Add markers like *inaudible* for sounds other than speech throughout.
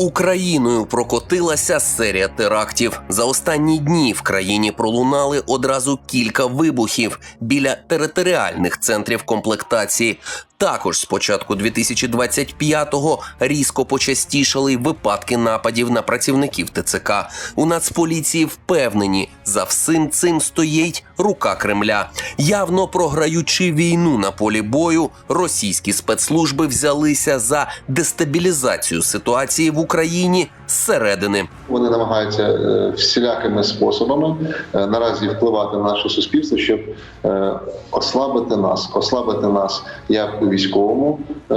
Україною прокотилася серія терактів. За останні дні в країні пролунали одразу кілька вибухів біля територіальних центрів комплектації. Також з початку 2025-го різко почастішали випадки нападів на працівників ТЦК. У Нацполіції впевнені, за всім цим стоїть рука Кремля. Явно програючи війну на полі бою, російські спецслужби взялися за дестабілізацію ситуації в Україні зсередини. Вони намагаються е, всілякими способами е, наразі впливати на наше суспільство, щоб е, ослабити нас, ослабити нас у військовому е,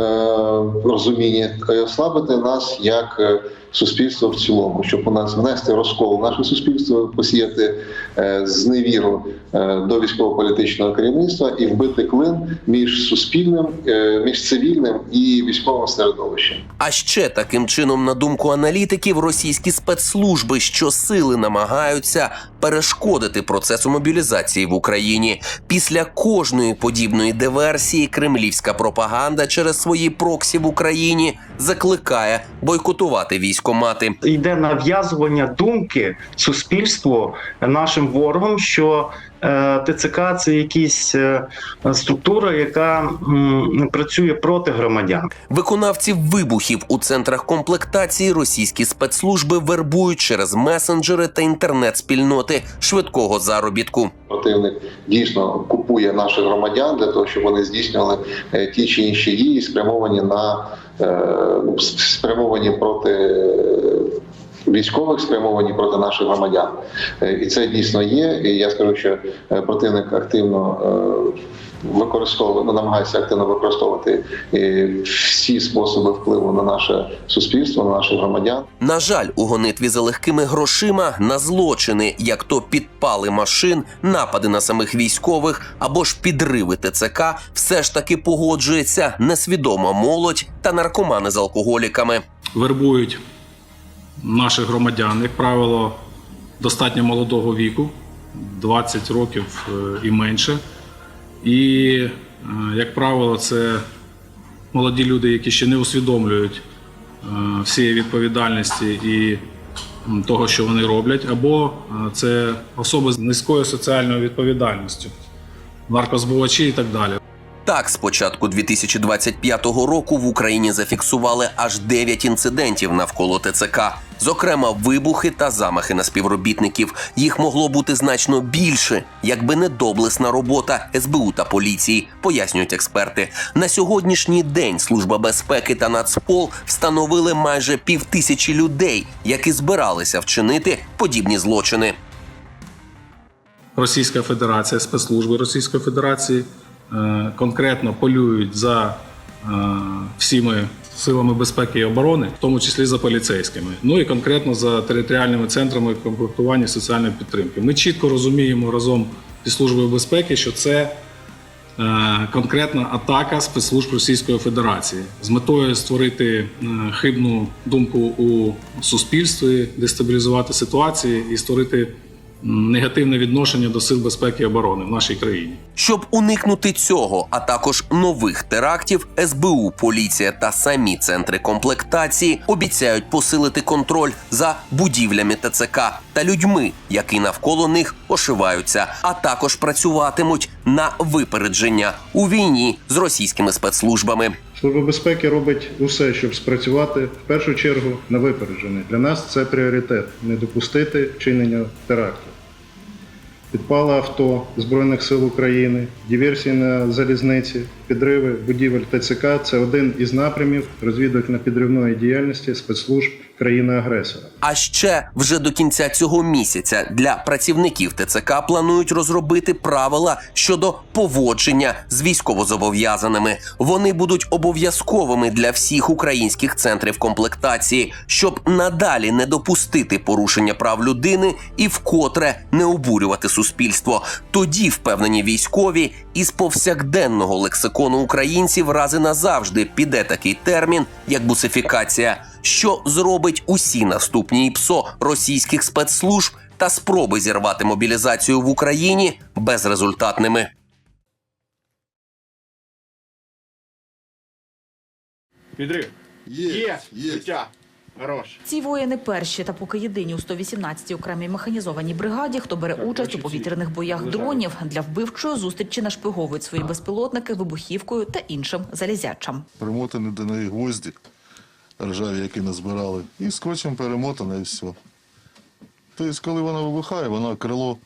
розумінні, і ослабити нас як е, суспільство в цілому, щоб у нас внести розкол в наше суспільство, посіяти е, зневіру е, до військово-політичного керівництва і вбити клин між суспільним, е, між цивільним і військовим середовищем. А ще таким чином, на думку аналітиків, російські спецслужби щосили намагаються перешкодити процесу мобілізації в Україні. Після кожної подібної диверсії кремлівська пропаганда через свої проксі в Україні закликає бойкотувати військомати. йде нав'язування думки суспільству нашим ворогам, що ТЦК це якась е, структура, яка працює проти громадян. Виконавців вибухів у центрах комплектації російські спецслужби вербують через месенджери та інтернет-спільноти швидкого заробітку. Противник дійсно купує наших громадян для того, щоб вони здійснювали е, ті чи інші дії, спрямовані на е, ну, спрямовані проти е, військових, спрямовані проти наших громадян. Е, І це дійсно є. І я скажу, що е, противник активно е, використовує, ну, намагається активно використовувати всі способи впливу на наше суспільство, на наших громадян. На жаль, у гонитві за легкими грошима на злочини, як то підпали машин, напади на самих військових або ж підриви ТЦК, все ж таки погоджується несвідома молодь та наркомани з алкоголіками. вербують наших громадян, як правило, достатньо молодого віку, 20 років е, і менше. І, е, як правило, це молоді люди, які ще не усвідомлюють е, всієї відповідальності і того, що вони роблять, або це особи з низькою соціальною відповідальністю, наркозбувачі і так далі. Так, з початку 2025 року в Україні зафіксували аж 9 інцидентів навколо ТЦК. Зокрема, вибухи та замахи на співробітників. Їх могло бути значно більше, якби не доблесна робота СБУ та поліції, пояснюють експерти. На сьогоднішній день Служба безпеки та Нацпол встановили майже півтисячі людей, які збиралися вчинити подібні злочини. Російська Федерація, спецслужби Російської Федерації конкретно полюють за е, всіми силами безпеки і оборони, в тому числі за поліцейськими, ну і конкретно за територіальними центрами комплектування соціальної підтримки. Ми чітко розуміємо разом зі службою безпеки, що це е, конкретна атака спецслужб Російської Федерації з метою створити е, хибну думку у суспільстві, дестабілізувати ситуацію і створити негативне відношення до сил безпеки і оборони в нашій країні. Щоб уникнути цього, а також нових терактів, СБУ, поліція та самі центри комплектації обіцяють посилити контроль за будівлями ТЦК та людьми, які навколо них ошиваються, а також працюватимуть на випередження у війні з російськими спецслужбами. Служба безпеки робить усе, щоб спрацювати в першу чергу на випередження. Для нас це пріоритет не допустити вчинення теракту. Підпали авто Збройних сил України, диверсії на залізниці, підриви будівель ТЦК це один із напрямів розвідувально-підривної діяльності спецслужб країни-агресора. А ще вже до кінця цього місяця для працівників ТЦК планують розробити правила щодо поводження з військовозобов'язаними. Вони будуть обов'язковими для всіх українських центрів комплектації, щоб надалі не допустити порушення прав людини і вкотре не обурювати суспільство. Тоді впевнені військові із повсякденного лексикону українців рази назавжди піде такий термін, як бусифікація що зробить усі наступні ІПСО російських спецслужб та спроби зірвати мобілізацію в Україні безрезультатними. Підрив. Є, Є. є. Життя. Ці воїни перші та поки єдині у 118-й окремій механізованій бригаді, хто бере участь у повітряних боях дронів для вбивчої зустрічі нашпиговують свої безпілотники вибухівкою та іншим залізячам. примотані до неї гвозді ржаві, які назбирали, і скотчем перемотане і все. Тобто, коли вона вибухає, вона крило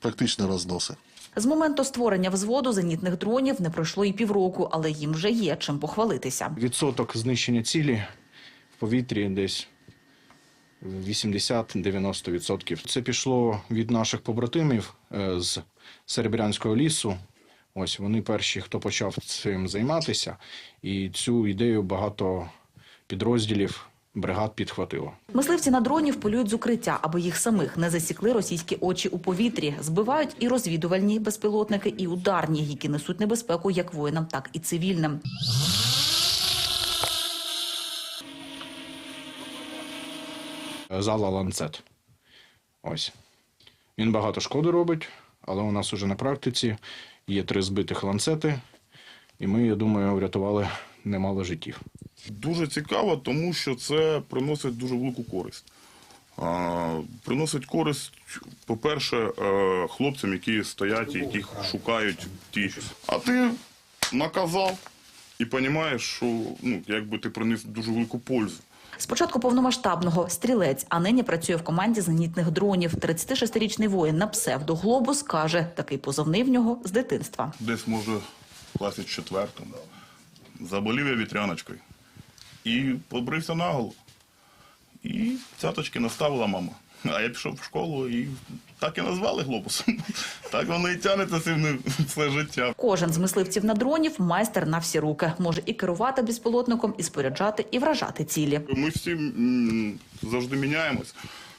практично розносить. З моменту створення взводу зенітних дронів не пройшло і півроку, але їм вже є чим похвалитися. Відсоток знищення цілі повітрі десь 80-90%. Це пішло від наших побратимів е, з Серебрянського лісу. Ось вони перші, хто почав цим займатися, і цю ідею багато підрозділів бригад підхватило. Мисливці на дронів полюють з укриття, аби їх самих не засікли російські очі у повітрі. Збивають і розвідувальні безпілотники, і ударні, які несуть небезпеку як воїнам, так і цивільним. Зала ланцет. Ось. Він багато шкоди робить, але у нас уже на практиці є три збитих ланцети, і ми, я думаю, врятували немало життів. Дуже цікаво, тому що це приносить дуже велику користь. Приносить користь, по-перше, е, хлопцям, які стоять, яких шукають ті. А ти наказав і розумієш, що ну, якби ти приніс дуже велику пользу. Спочатку повномасштабного стрілець, а нині працює в команді зенітних дронів. 36-річний воїн на псевдоглобус каже, такий позовний в нього з дитинства. Десь, може, в класі четвертому. Заболів я вітряночкою. І побрився наголо. І цяточки наставила мама. А я пішов в школу і так і назвали глобусом. *laughs* Так воно і тягнеться мною все життя. Кожен з мисливців на дронів майстер на всі руки. Може і керувати безпілотником, і споряджати, і вражати цілі. Ми всі завжди міняємось,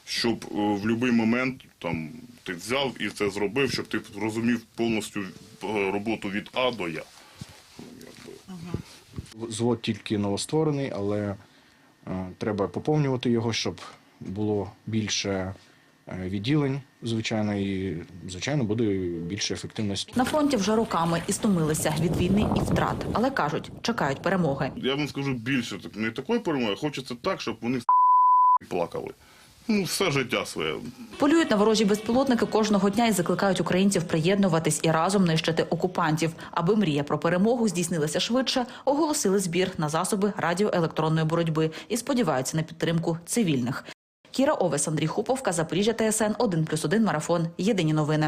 щоб е, в будь-який момент там, ти взяв і це зробив, щоб ти розумів повністю е, роботу від А до Я. Звод тільки новостворений, але е, треба поповнювати його, щоб було більше е, відділень, звичайно, і звичайно буде більше ефективності. На фронті вже роками і стомилися від війни і втрат, але кажуть, чекають перемоги. Я вам скажу більше, так не такої перемоги, хочеться так, щоб вони *laughs* плакали. Ну, все життя своє. Полюють на ворожі безпілотники кожного дня і закликають українців приєднуватись і разом нищити окупантів. Аби мрія про перемогу здійснилася швидше, оголосили збір на засоби радіоелектронної боротьби і сподіваються на підтримку цивільних. Кіра Овес, Андрій Хуповка, Запоріжжя ТСН 1+,1 Марафон. Єдині новини.